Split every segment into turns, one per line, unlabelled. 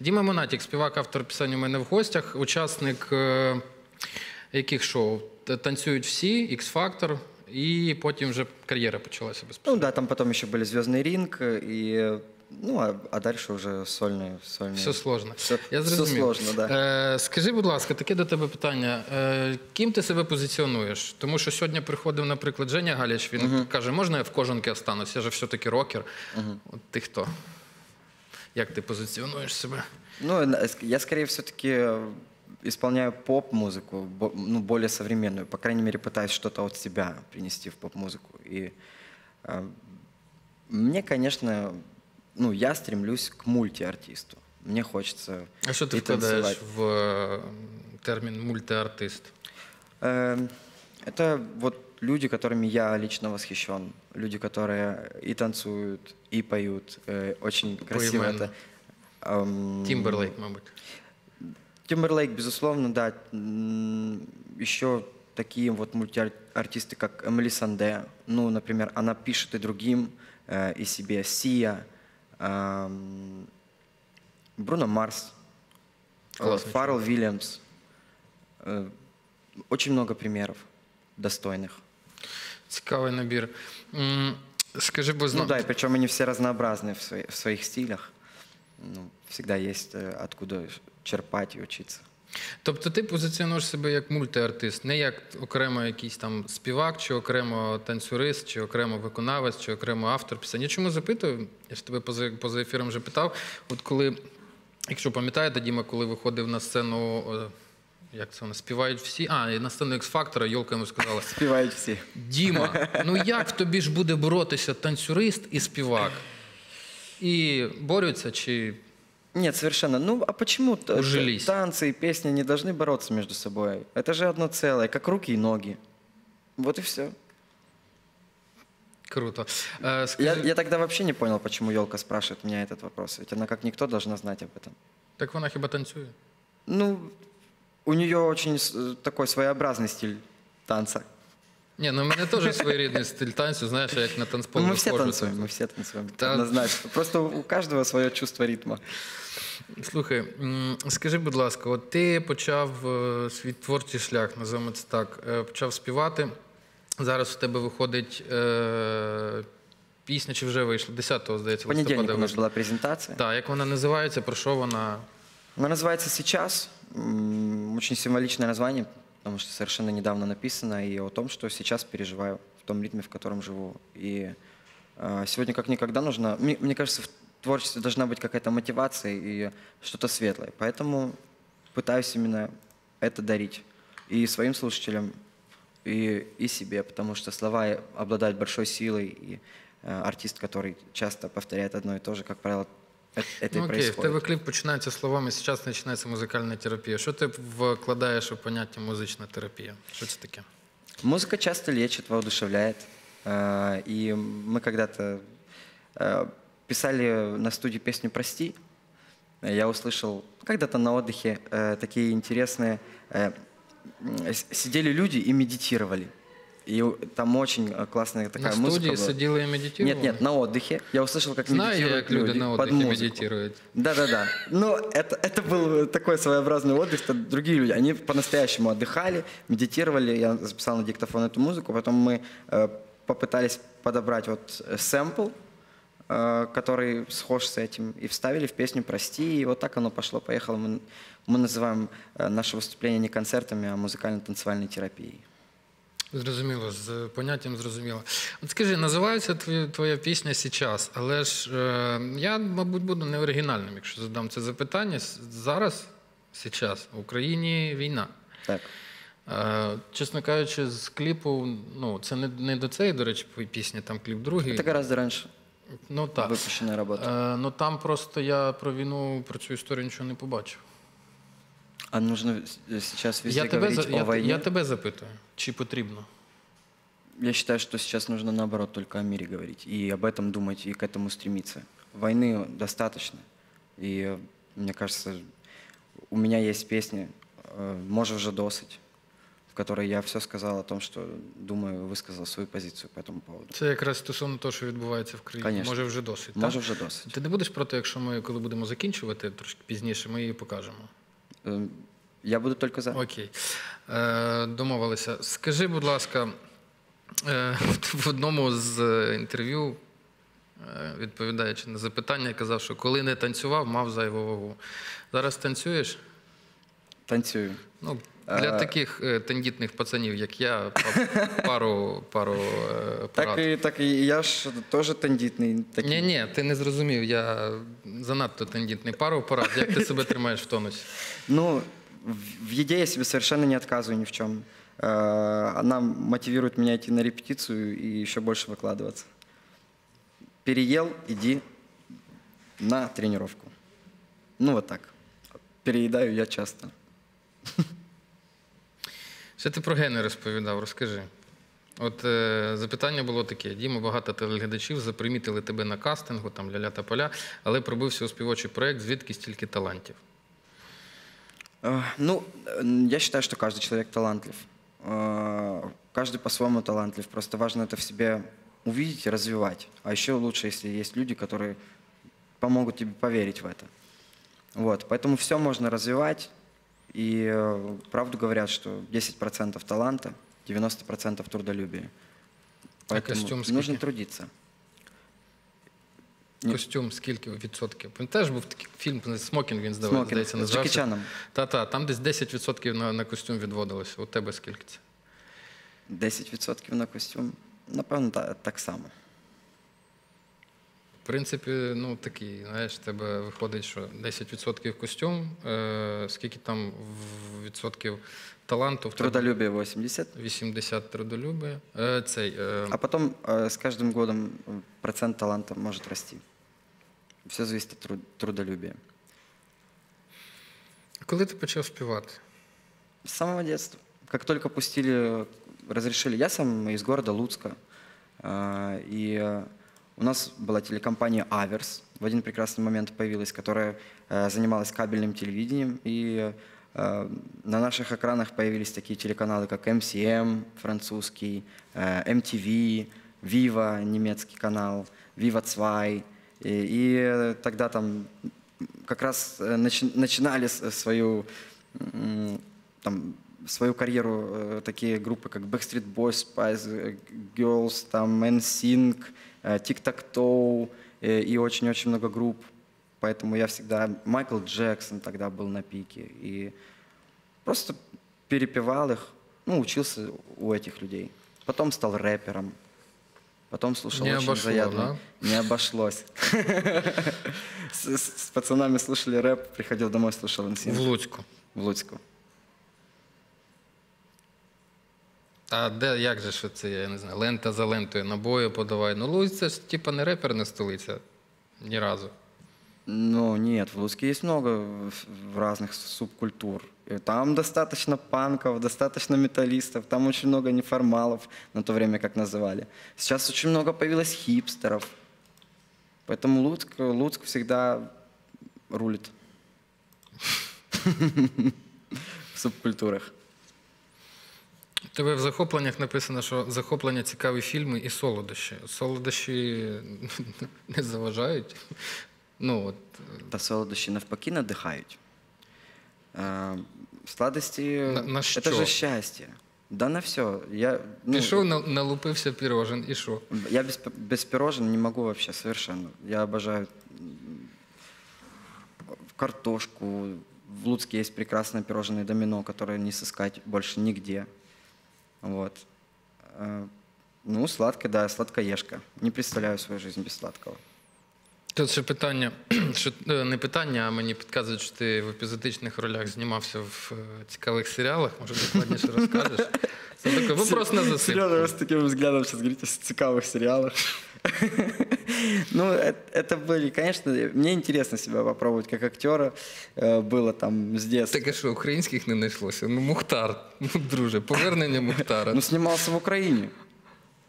Діма Монатік, співак, автор пісень у мене в гостях, учасник е, яких шоу? Т- Танцюють всі, X-Factor, і потім вже кар'єра почалася
Ну
безпосередньо.
да, там потом еще были Звездный ринг и ну а, а дальше уже сольные, сольные.
Все сложно.
Все,
Я
все
зрозумів.
сложно, да.
Е, скажи, будь ласка, таке до тебе питання. Е, ким ти себе позиціонуєш? Тому що сьогодні приходив, наприклад, Женя Галіч, він каже, можна я в кожанки останусь? Я же все-таки рокер. От ти хто? Як ти позиціонуєш себе?
Ну, на- ск- я скорее все-таки исполняю поп-музыку, бо- ну, более современную. По крайней мере, пытаюсь что-то от себя принести в поп-музыку. И э, мне, конечно, ну, я стремлюсь к мультиартисту. Мне хочется
А що ти
и
вкладаєш
танцевать.
в е, термін мультиартист?
Э, Это вот люди, которыми я лично восхищен. Люди, которые и танцуют, и поют. Э, Очень красиво
Поименно.
это.
Тімберлейк, мабуть.
Тимберлейк, безусловно, да. Еще такие вот мультиартисты, как Эмили Санде. Ну, например, она пишет и другим, э, и себе. Сия, эм, Бруно Марс,
Классный
Фаррелл Вильямс. Э, Очень много примеров достойных.
Цікавий набір. Скажи, бо
Ну
зна...
да, и причем они все разнообразны в, свои- в своих стилях. Ну, всегда есть э, откуда черпать и учиться.
Тобто ти позиціонуєш себе як мультиартист, не як окремо якийсь там співак, чи окремо танцюрист, чи окремо виконавець, чи окремо автор пісень. Я чому запитую? Я ж тебе поза, поза ефіром вже питав. От коли, якщо пам'ятаєте, Діма, коли виходив на сцену, е, як це воно, співають всі, а, і на сцену X-Factor, Йолка йому сказала:
Спевают все.
Діма, ну як в тобі ж буде боротися танцюрист і співак? І борються, чи
Нет, совершенно. Ну, а почему т- т-
Ужились.
танцы и песни не должны бороться между собой? Это же одно целое, как руки и ноги. Вот и все.
круто. Е,
Я,
скажи-
я тогда вообще не понял, почему елка спрашивает меня этот вопрос. Ведь она, как никто, должна знать об этом.
Так вона хіба танцює?
Ну, у нее очень с- такой своеобразный стиль танца.
Ні, ну в мене теж своєрідний стиль танцю, знаєш, як на танцпол
Ну, мы все
виходжу,
танцуем,
то-
мы все танцуем.
Да.
Однозначно. Просто у каждого свое чувство ритма.
Слухай, м, скажи, будь ласка, от ти почав е, свій творчий шлях, називаємо це так, е, почав співати. Зараз у тебе виходить е, пісня, чи вже вийшла? 10-го, здається,
В понедельник
листопада
у нас
вийшла.
была презентация.
Так, як вона називається, про що вона?
Она называется «Сейчас». Очень символичное название, потому что совершенно недавно написано и о том, что сейчас переживаю в том ритме, в котором живу. И э, сегодня как никогда нужно... Мне, мне кажется, в творчестве должна быть какая-то мотивация и что-то светлое. Поэтому пытаюсь именно это дарить и своим слушателям, и, и себе, потому что слова обладают большой силой, и э, артист, который часто повторяет одно и то же, как правило, это
Ну
и
окей, в
происходит.
тебе кліп починається словами «Зараз починається музикальна терапія». Що ти вкладаєш у поняття музична терапія? Що це таке?
Музыка часто лечит, воодушевляет. Э, И мы когда-то э, писали на студии песню «Прости». Я услышал когда-то на отдыхе э, такие интересные... э, м, с- Сидели люди и медитировали. И у- там очень э, классная такая
на
музыка
студії
была.
сиділи і медитували?
Нет, нет, на отдыхе. Я услышал, как
Знаю, я,
медитируют
як люди
люди
на
под
отдыхе
музыку.
медитують.
Да-да-да. Но это, это был такой своеобразный отдых, что другие люди, они по-настоящему отдыхали, медитировали. Я записал на диктофон эту музыку, потом мы э, попытались подобрать вот э, сэмпл, э, который схож с этим, и вставили в песню «Прости», и вот так оно пошло-поехало. Мы, мы называем э, наше выступление не концертами, а музыкально-танцевальной терапией.
Зрозуміло, з поняттям зрозуміло. От скажи, називається твоя, твоя пісня «Сейчас», але ж е, я, мабуть, буду неоригінальним, якщо задам це запитання. Зараз, «Сейчас», в Україні війна.
Так.
Е, чесно кажучи, з кліпу, ну, це не, не до цієї, до речі, пісні, там кліп другий.
Это гораздо раньше
Ну так.
выпущенная работа.
Е, ну там просто я про війну, про цю історію нічого не побачив.
А нужно с- сейчас везде
Я тебе,
говорить
за-
о
я,
войне?
я тебе запитую, чи потрібно?
Я считаю, что сейчас нужно наоборот только о мире говорить и об этом думать и к этому стремиться. Войны достаточно. И э, мне кажется, у меня есть песни «Може вже досить». в которой я все сказал о том, что думаю, высказал свою позицию по этому поводу.
Це якраз стосовно того, що відбувається в країні.
Конечно.
Може вже досить.
Може
так?
вже досить.
Ти не будеш проти, якщо ми, коли будемо закінчувати трошки пізніше, ми її покажемо.
Э, Я буду только за.
Окей. Е, домовилися. Скажи, будь ласка, е, в одному з е, інтерв'ю, відповідаючи на запитання, казав, що коли не танцював, мав зайву вагу. Зараз танцюєш?
Танцюю.
Ну, для
Е.
таких е, тендітних пацанів, як я, па- пару, пару е,
Так
порад.
и, так и я ж тоже тендитный. Такий.
Ні, ні, ти не зрозумів. Я занадто тендітний. Пару порад. Як ти себе тримаєш в тонусі?
Ну, в в еде я себе совершенно не отказываю ни в чем. Э, Она мотивирует меня идти на репетицию и еще больше выкладываться. Переел, иди на тренировку. Ну, вот так. Переедаю я часто.
Ще ти про гени розповідав, розкажи. От е, запитання було таке: Діма, багато телеглядачів запримітили тебе на кастингу, там ля-ля та поля, але пробився у співочий проєкт, звідки стільки талантів.
Э, Ну, э, я считаю, что каждый человек талантлив. Э, Каждый по-своему талантлив. Просто важно это в себе увидеть и развивать. А еще лучше, если есть люди, которые помогут тебе поверить в это. Вот, поэтому все можно развивать. И э, правду говорят, что 10% таланта, 90% трудолюбия.
А
Поэтому
костюм
нужно
скільки?
трудиться. Ні.
Костюм скільки відсотків? Пам'ятаєш, був такий фільм «Смокінг», він здавав,
Смокінг
здається,
з Джекі. Чаном.
Та-та, там десь 10% на, на костюм відводилося. У тебе скільки це?
10% на костюм. Напевно, та- так само.
В принципі, ну такий, знаєш, в тебе виходить, що 10% костюм, е, скільки там в- відсотків таланту, в тебе
Трудолюбие 80,
80 трудолюбия. Е, цей, е,
А потом э, с каждым годом э, процент таланта может расти. Все зависит от труд- трудолюбия.
коли ти почав співати?
С самого детства. Как только пустили, разрешили. Я сам из города Луцка. А, И э, у нас была телекомпания «Аверс». В один прекрасный момент появилась, которая э, занималась кабельным телевидением. И э, на наших экранах появились такие телеканалы, как MCM французский, э, MTV, Viva немецкий канал, Viva 2. И, и э, тогда там как раз э, начи- начинали свою там, свою карьеру э, такие группы, как Backstreet Boys, Spice э, Girls, там, NSYNC, э, Tic-Tac-Toe э, и очень-очень много групп. Поэтому я всегда... Майкл Джексон тогда был на пике. И просто перепевал их, ну, учился у этих людей. Потом стал рэпером. Потом слушал
Не
очень
обошло,
заядло. Не обошлось. С, пацанами слушали рэп, приходил домой, слушал
В
NSYNC
Луцьку.
в Луцьку.
А де, як же ж це, я не знаю, лента за лентою, набої подавай. Ну, Луцьк це ж типа не реперна столиця. Ні разу.
Ну, нет, в Луцке есть много разных субкультур. Там достаточно панков, достаточно металлистов, там очень много неформалов, на то время как называли. Сейчас очень много появилось хипстеров. Поэтому Луцк, Луцк всегда рулит в субкультурах.
У тебе в захопленнях написано, що захоплення цікаві фільми і солодощі. Солодощі не заважають. Ну, от,
Та солодощі навпаки надихають. Е, Сладості
На- на
це
що?
же щастя. Да на все. Я, ну,
пішов, на- налупився пірожен і що?
Я без, п- без пирожен не могу вообще совершенно. Я обожаю м, картошку. В Луцке есть прекрасное пирожное домино, которое не сыскать больше нигде. Вот. Э, Ну, сладкое, да, сладкоежка. Не представляю свою жизнь без сладкого.
Тут ще питання, що е, не питання, а мені підказують, що ти в епізодичних ролях знімався в е, цікавих серіалах. Може, докладніше розкажеш? Це такий вопрос на засипку.
Серьезно, вы с таким взглядом сейчас говорите, с цикавых сериалах. Ну, э- это были, конечно, мне интересно себя попробовать как актера. Э, Было там с детства.
Таке, що українських не знайшлося. Ну, Мухтар, ну, друже, повернення Мухтара.
Ну, снимался в Украине.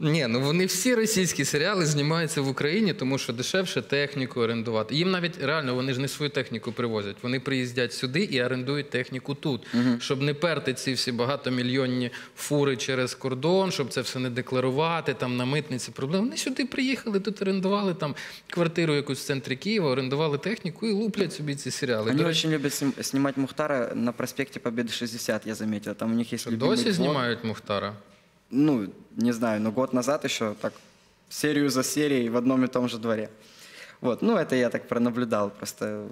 Ні, ну вони всі російські серіали знімаються в Україні, тому що дешевше техніку орендувати. Їм навіть реально вони ж не свою техніку привозять. Вони приїздять сюди і орендують техніку тут, щоб не перти ці всі багатомільйонні фури через кордон, щоб це все не декларувати там на митниці. Проблем. Вони сюди приїхали, тут орендували там квартиру якусь в центрі Києва, орендували техніку і луплять собі ці серіали.
Они
До речі,
очень любят сним- снимать Мухтара на проспекте Победы 60, я заметил. Там у них
що досі знімають Мухтара.
Ну, не знаю, но год назад еще так серию за серией в одном и том же дворе. Вот, ну это я так пронаблюдал, просто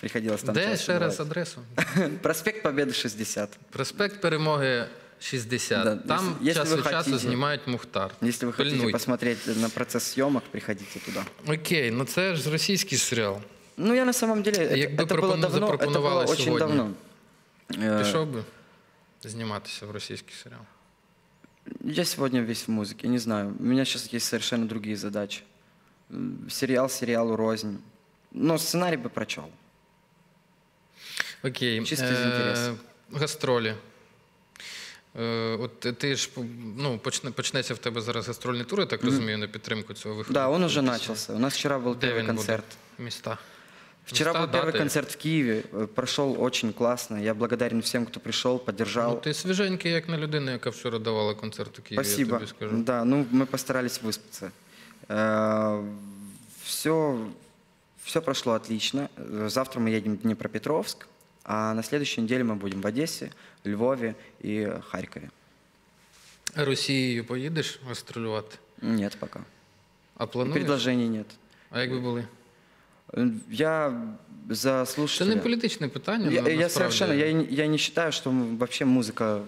приходилось там
Де
часто
ще раз
бывать.
адресу?
Проспект Победы 60.
Проспект Перемоги 60.
Да,
Там
якщо- якщо
час
ви
від часу
хотите.
знімають Мухтар.
Если вы хотите
Пильнуйте.
посмотреть на процесс съемок, приходите туда.
Окей, ну це ж російський серіал.
Ну, я на самом деле, это,
Якби
это было
пропону-
давно, это
запропонували
было очень
сьогодні.
давно. Э,
Пішов би зніматися в російський серіал.
Я сегодня весь в музыке, не знаю. У меня сейчас есть совершенно другие задачи. М, Сериал сериалу рознь. Но сценарий бы прочел.
Окей.
Чисто з інтересу.
Гастролі. Е, от ти ж ну, почне, почнеться в тебе зараз гастрольний тур, я так розумію, на підтримку цього виходу.
Да, он уже начался. У нас вчера был
Де
первый
він буде?
концерт.
Міста.
Вчера
Места,
был первый
даты?
концерт в Киеве. Э, Прошел очень классно. Я благодарен всем, кто пришел, поддержал.
Ну, ти свіженький, як на людину, яка вчора давала концерт у Києві,
Спасибо.
я тобі скажу.
Да, ну мы постарались выспаться. Все, все прошло отлично. Э, Завтра мы едем в Днепропетровск, а на следующей неделе мы будем в Одессе, Львове и Харькове.
А Росією поїдеш гастролювати?
Нет пока.
А плануєш?
Предложений нет.
А як би були?
Я за слушателя...
не політичне питання.
Я, я совершенно, я, я не считаю, что вообще музыка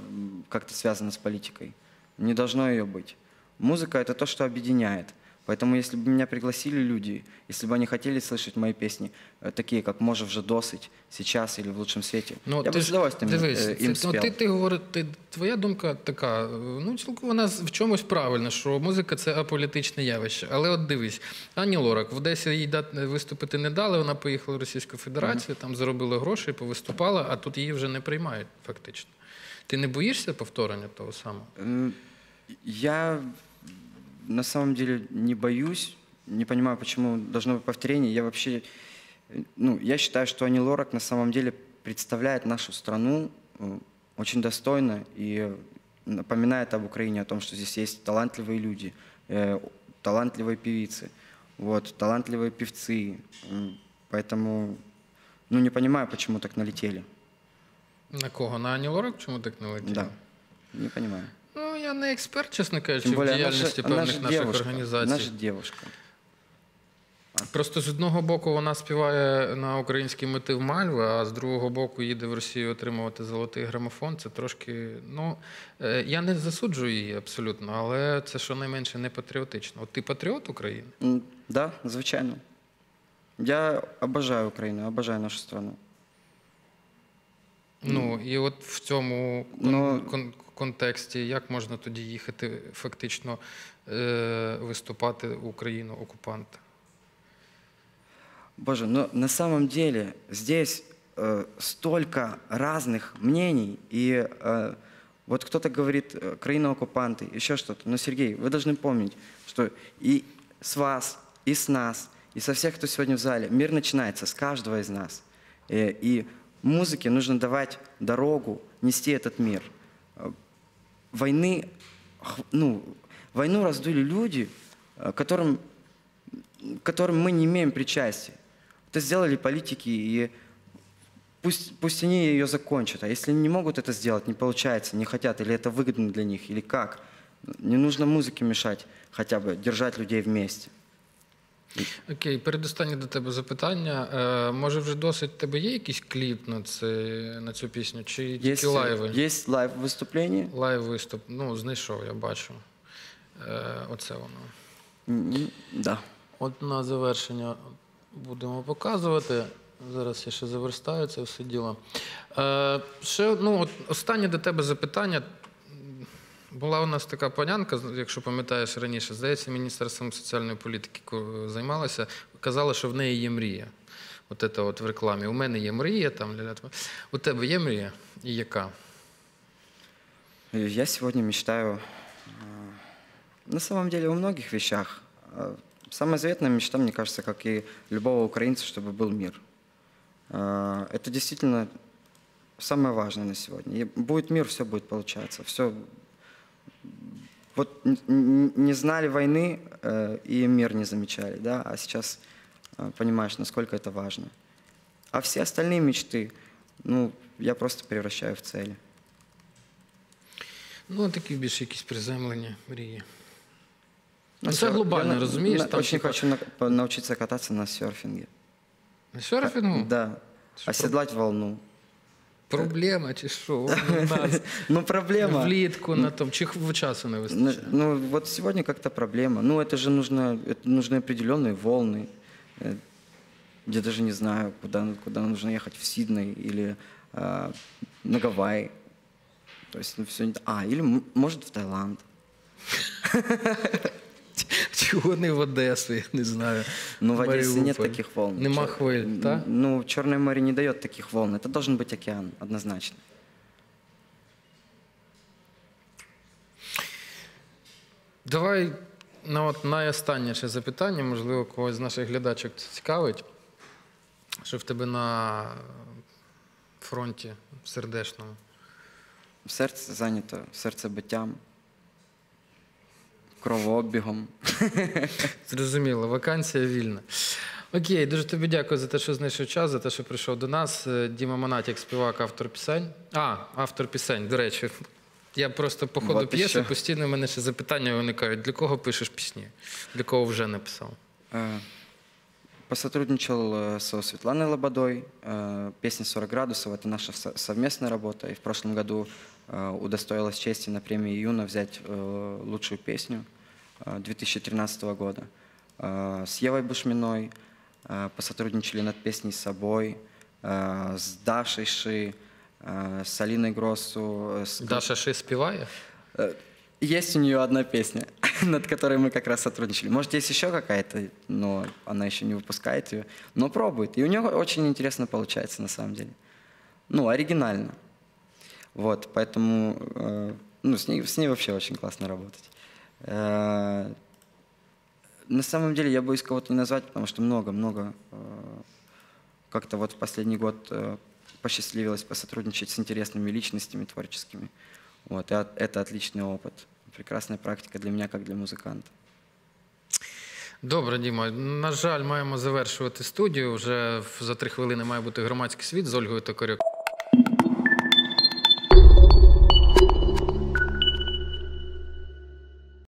как-то связана с политикой. Не должно ее быть. Музыка это то, что объединяет. Поэтому, если бы меня пригласили люди, если бы они хотели слышать мои песни, э, такие как «Може вже досить», «Сейчас» или «В лучшем свете»,
Ну,
я
ти
бы
ж
с удовольствием
дивись,
э,
це-
им
ну,
спел.
ти, ти говориш, ти, твоя думка така, е, ну цілком вона з- в чомусь правильна, що музика це аполітичне явище. Але от дивись, Ані Лорак в Одесі їй дати виступити не дали, вона поїхала в Російську Федерацію, там заробила гроші, повиступала, а тут її вже не приймають фактично. Ти не боїшся повторення того самого?
М, Я На самом деле не боюсь, не понимаю, почему должно быть повторение. Я вообще, ну, я считаю, что Ани Лорак на самом деле представляет нашу страну э, очень достойно и напоминает об Украине, о том, что здесь есть талантливые люди, э, талантливые певицы, вот, талантливые певцы. Поэтому, ну, не понимаю, почему так налетели.
На кого? На Ані Лорак чому так не летіло?
Да, не понимаю.
Я не експерт, чесно кажучи,
Тем
в
более,
діяльності
она
певних
же
наших
девушка.
організацій.
Же девушка.
Просто з одного боку вона співає на український мотив Мальви, а з другого боку їде в Росію отримувати золотий грамофон. Це трошки. Ну е, я не засуджую її абсолютно, але це щонайменше не патріотично. От ти патріот України?
М, Да, звичайно. Я обожаю Україну, обожаю нашу страну.
Ну і от в цьому кон-
Ну-
кон- контексті як можна тоді їхати фактично е, виступати Україну окупанта?
Боже, но на самом деле здесь э, столько разных мнений, и э, вот кто-то говорит э, краина оккупанты, еще что-то. Но, Сергей, вы должны помнить, что и с вас, и с нас, и со всех, кто сегодня в зале, мир начинается с каждого из нас. Э, и музыке нужно давать дорогу, нести этот мир. Войны, ну, войну раздули люди, э, которым которым мы не имеем причастия. Это сделали политики, и пусть, пусть они ее закончат. А если не могут это сделать, не получается, не хотят, или это выгодно для них, или как, не нужно музыке мешать хотя бы, держать людей вместе.
Окей, передостаннє до тебе запитання. Е, може, вже досить тебе є якийсь кліп на, це, на цю пісню? Чи
Есть,
тільки лайви?
есть лайв выступление.
Лайв виступ. Ну, знайшов, я бачу. Е, оце воно.
Да.
От на завершення будемо показувати. Зараз я ще заверстаю це все діло. Е, ще, ну, от останнє до тебе запитання. Була у нас така панянка, якщо пам'ятаєш раніше, здається, Міністерством соціальної політики ко- займалася, казала, що в неї є мрія. От це от в рекламі. У мене є мрія, там, ля-ля. у тебе є мрія? І яка?
Э, Я сегодня мечтаю э, На самом деле, во многих вещах. э, Самая заветная мечта, мне кажется, как и любого украинца, чтобы был мир. Э, Это действительно самое важное на сегодня. И будет мир, все будет получаться. Все. Вот н- н- не знали войны э, и мир не замечали, да, а сейчас э, понимаешь, насколько это важно. А все остальные мечты, ну, я просто превращаю в цели.
Ну, такі більш якісь приземлені мрії. Ну,
На
це
сер-
глобально,
я на-
розумієш?
на-
Там,
очень
типа,
хочу на- по- научиться кататься на серфинге.
На серфінгу?
Да.
Что,
Оседлать волну.
Проблема чи що? У нас
Ну, проблема.
Влітку на тому. Чи х- часу не
Ну,
вистачає?
ну, вот сегодня как-то проблема. Ну, это же нужно, это нужны определенные волны. Э, Я даже не знаю, куда, куда нужно ехать, в Сидней или а, на Гавайи. То есть, ну, все не... А, или, может, в Таиланд.
Чого не в Одесу, я не знаю.
Ну, в Одессе нет
Маріуполь.
таких волн.
Нема
Чё-
хвиль,
м,
так?
Ну, Черное море не дает таких волн. Это должен быть океан, однозначно.
Давай на от найостанніше запитання, можливо, когось з наших глядачок це цікавить. Що в тебе на фронті сердечному?
Серце зайнято серцебиттям, кровообігом.
Зрозуміло, вакансія вільна. Окей, дуже тобі дякую за те, що знайшов час, за те, що прийшов до нас. Е, Діма Монатік, співак, автор пісень. А, автор пісень, до речі. Я просто по ходу п'єси постійно в мене ще запитання виникають: для кого пишеш пісні? Для кого вже написав?
Э, Посотрудничал э, со Светланой Лободой. Э, Песня «40 градусов» — это наша со- совместная работа. И в прошлом году э, удостоилась чести на премии «Юна» взять лучшую песню э, 2013 года. С Евой Бушминой посотрудничали над песней с собой, с Дашей Ши, с Алиной Гроссу. с
Даша ще співає?
Есть у нее одна песня, над которой мы как раз сотрудничали. Может, есть еще какая-то, но она еще не выпускает ее, но пробует. И у нее очень интересно получается на самом деле. Ну, оригинально. Вот, поэтому э, ну, с, ней, с ней вообще очень классно работать. Э, на самом деле я боюсь кого-то не назвать, потому что много-много э, как-то вот в последний год э, посчастливилось посотрудничать с интересными личностями творческими. Вот, это отличный опыт Прекрасная практика для меня, как для музыканта.
Добре, Діма. На жаль, маємо завершувати студію. Вже в- за три хвилини має бути громадський світ з Ольгою Токарюк.